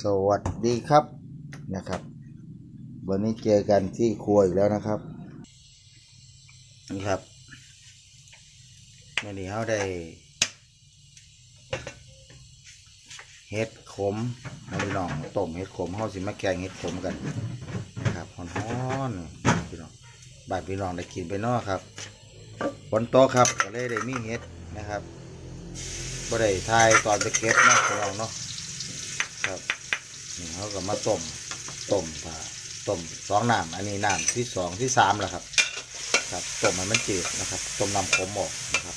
สวัสดีครับนะครับ วันนี้เจอกันที่ครัวอีกแล้วนะครับนี่ครับวันนี้เขาได้เห็ดขมนะพี่น้องต้มเห็ดขมเขาสิมาแกงเห็ดขมกันนะครับฮ้อนๆพี่น้องบาดพี่น้องได้กินไปนอกครับฝนตกครับก็เลยได้มีเห็ดนะครับบ่ได้ทายตอนไปเก็บนาะพี่น้องเนาะ นี่เขาก็มาต้มต้มผ่าต้มสองน้ำอันนี้น้ำที่สองที่สามแล้วครับ ครับต้มให้มันจืดนะครับต้มน้ำขมออกนะครับ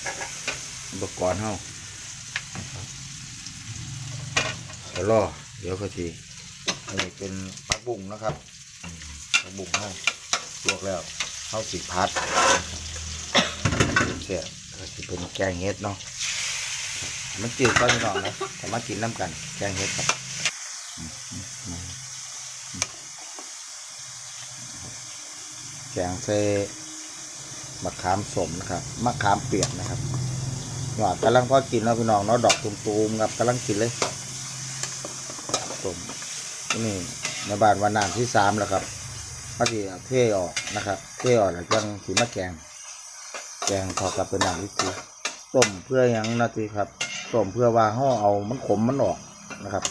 อุปกรณ์เฮาเดี๋ยวรอเดี๋ยวก็ทีอันนี้เป็นผักบุ้งนะครับอืมผักบุ้งเฮาลวกแล้วเฮาสิพัดเสียก็จะเป็นแกงเห็ดเนาะมันจืดก็ไม่ต้องนะแต่มากินน้ำกันแกงเห็ดครับอืมอืมอืมอืม แกงใส่มะขามสมนะครับมะขามเปียกนะครับหยอดกำลังพอกินแล้วพี่น้องเนาะดอกตุ่มๆครับกำลังกินเลยต้มนี่ในบ้านวันน้ำที่สามแล้วครับพอดีเอเทออกนะครับ เทออกแล้วจังสีมะแกง แกงพอกับเป็นหน้ำวิธีต้มเพื่อยังนาทีครับต้มเพื่อว่าห่อเอามันขมมันออกนะครับ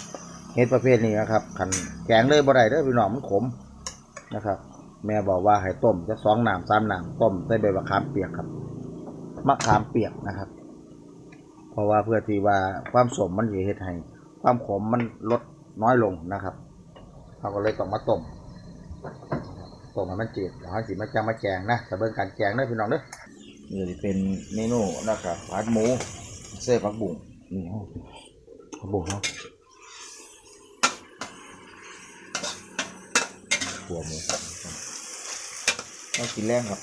เห็ดประเภทนี้นะครับขันแกงเลยบ่ได้เด้อพี่น้องมันขมนะครับ แม่บอกว่าให้ต้มจะสองน้ำสามน้ำต้มใส่ใบมะขามเปียกครับมะขามเปียกนะครับ เพราะว่าเพื่อที่ว่าความสมมันจะเฮ็ดให้ความขมมันลดน้อยลงนะครับเราก็เลยต้องมาต้มต้มให้มันจืดแล้วให้สิมาแกงมาแกงนะแต่เบิ่งการแกงเด้อพี่น้องเด้อนี่เป็นเมนูนะครับผัดหมูเส้นผักบุ้งนี่เฮาผักบุ้งเนาะหัวหมู ต้องกินแรงครับ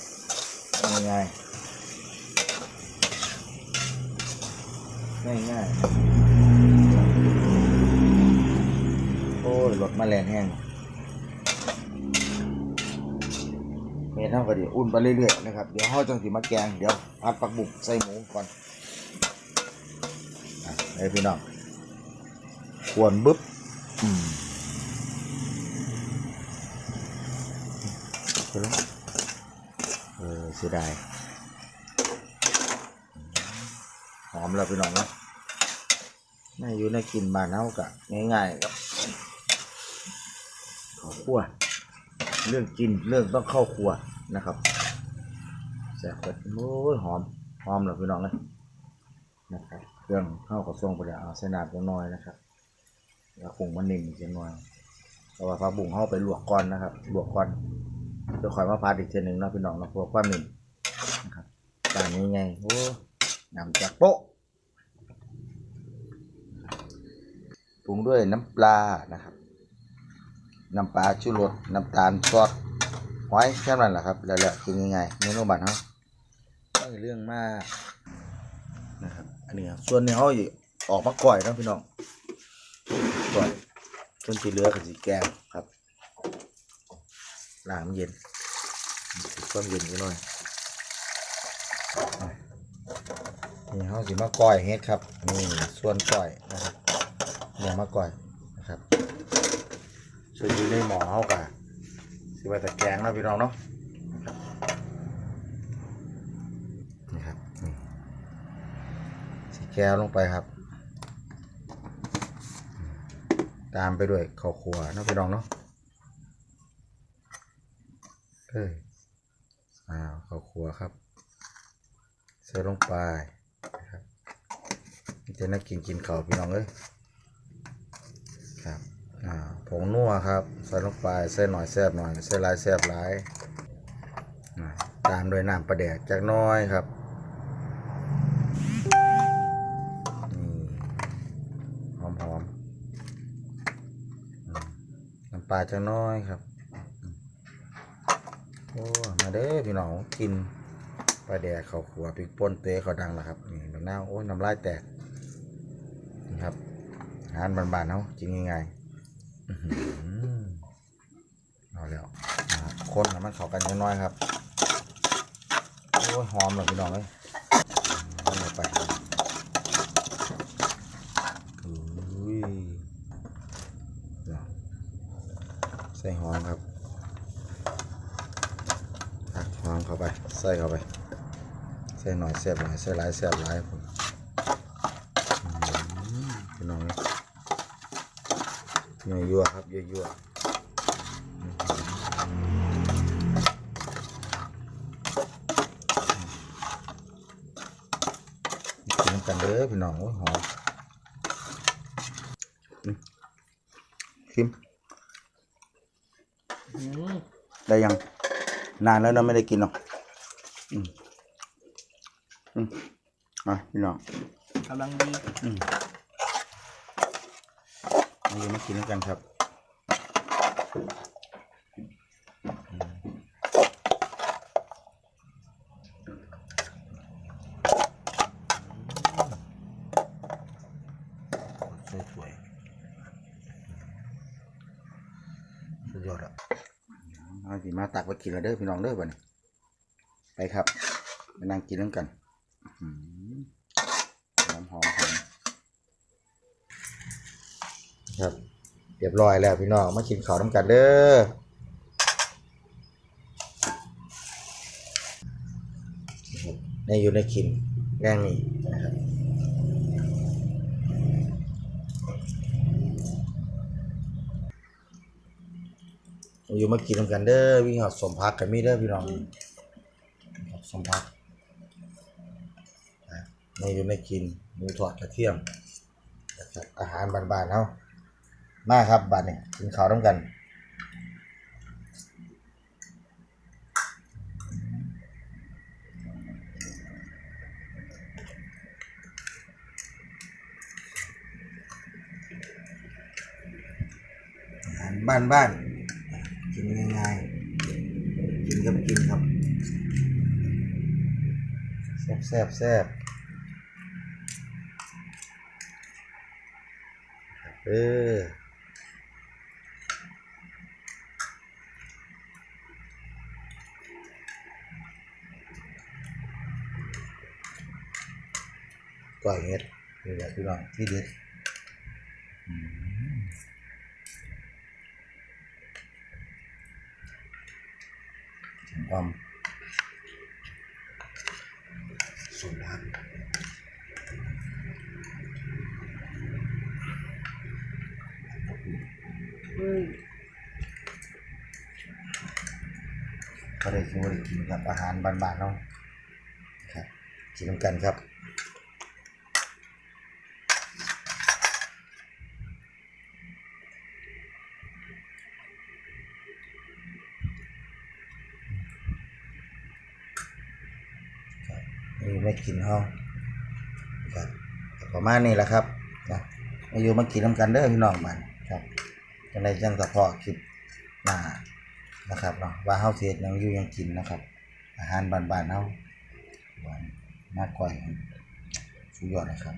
ง่ายๆง่ายโอ้ยรถมาแรงแห้งเมนเท่ากับดีอุ่นไปเรื่อยๆนะครับ เดี๋ยวห่อจังสีมาแกง เดี๋ยวพัดปักบุกใส่หมูก่อนอะให้พี่น้องขวนบึ๊บอืมไปแล้วเอ สียดายหอมแล้วพี่น้องเนะน่าอยู่ในกินบ้านเฮากะง่ายๆครับข้าวคั่วเรื่องกินเรื่องต้องเข้าครัวนะครับแซ่บเปิดโอ้ยหอมหอมเลยพี่น้องเลยนะครับเครื่องเข้ากระทรงไปแล้วเอาใส่น้ำจังน้อยนะครับแล้วคงมันนิ่มจังน้อยเพราะว่าปลาบุ้งเข้าไปลวกก่อนนะครับลวกก่อน เดี๋ยวคอยมาพาดอีกเทีนึงเนาะพี่น้องเนาะเพื่อความนิ่มนะครับจานนี้ไงโอ้นำจากโป๊ะปรุงด้วยน้ำปลานะครับ น้ำปลาชูรสน้ำตาลซอสหอยแค่นั้นแหละครับ แล้วแหละคือยังไงเมนูบ้านเขาไม่เรื่องมากนะครับอันนี้ส่วนนี้เขาอออกมาก่อยนะพี่น้องก่อยส่วนที่เหลือก็สีแกงครับ ล้างมันเย็นความเย็นนิดหน่อยนี่เขาสิมาก่อยเฮ็ดครับนี่ส่วนก่อยนะครับเนี่ยมาก่อยนะครับส่วนอยู่ในหม้อเขากะสิว่าแต่แกงนาะพี่น้องเนาะนี่ครับสีแก้วลงไปครับ ตามไปด้วยข้าวคั่วนาะพี่น้องเนาะ เอ้ยอ้าวข้าวคั่วครับใส่ลงไปนะครับจะน่ากินกินข้าวพี่น้องเอ้ยครับอ่าผงนัวครับใส่ลงไปใส่หน่อยแซ่บหน่อยใส่หลายแซ่บหลายอ่าตามด้วยน้ำปลาแดกจากน้อยครับนี่หอมหอมๆน้ำปลาจากน้อยครับ โอ้มาเด้อพี่น้องกินปลาแดกเขาขัวพริกป่นเตะเขาดังแล้วครับนี่น้ำหน้าโอ้ยน้ำลายแตกนี่ครับอาหารบานๆเขาจริงง่ายๆอื้อหือเอาแล้วครับคนมันเข้ากันจังน้อยครับโอ้ยหอมเลยพี่น้องเลยลงไปอุ้ยใส่หอมครับตักห อมเข้าไป ใส่เข้าไป ใส่หน่อยแซ่บหน่อยใส่หลายแซ่บหลายผมพี่น้องนี่ยั่วครับยั่วๆกินกันเด้อพี่น้องโอ้ยหอมอืมชิมอืมได้ยัง นานแล้วเราไม่ได้กินหรอกอืมอืมอะพี่น้องกำลังดีอืมมาอยู่มากินด้วยกันครับสวยๆสุดยอดอะเอาสิ มาตักไปกินแล้วเด้อพี่น้องเด้อบัดนี้ไปครับไปนั่งกินด้วยกันหอมหอมหอมครับเรียบร้อยแล้วพี่น้องมากินข้าวน้ำกันเด้อในอยู่ในขินแรงนี่นะครับ อยู่มากินน้ำกันเด้อวิ่งหอดสมพักกันมีเด้อพี่น้องสมพักอะในอยู่ในกินหมูทอดกระเทียมนะครับอาหารบ้านๆเฮามาครับบัดนี้กินข้าวน้ำกันอาหารบ้านบ้านๆกินง่าย ๆกินกับกินครับแซ่บแซ่บแซ่บเออก้อยเห็ดนี่แหละพี่น้องที่เด็ดอืม อมสุดลักก็ได้กินได้กินกับอาหารบ้านๆเนาะครับกินน้ำกันครับ นี่ ไม่กินห้องครับประมาณนี้แหละครับนะมาอยู่มากินน้ำกันเด้อพี่น้องมันครับจังไดจังสะพอคลิปหน้านะครับเนาะว่าเฮาเสียยังอยู่ยังกินนะครับ อาหารบ้านๆเฮาหวานมากกว่าสุดยอดนะครับ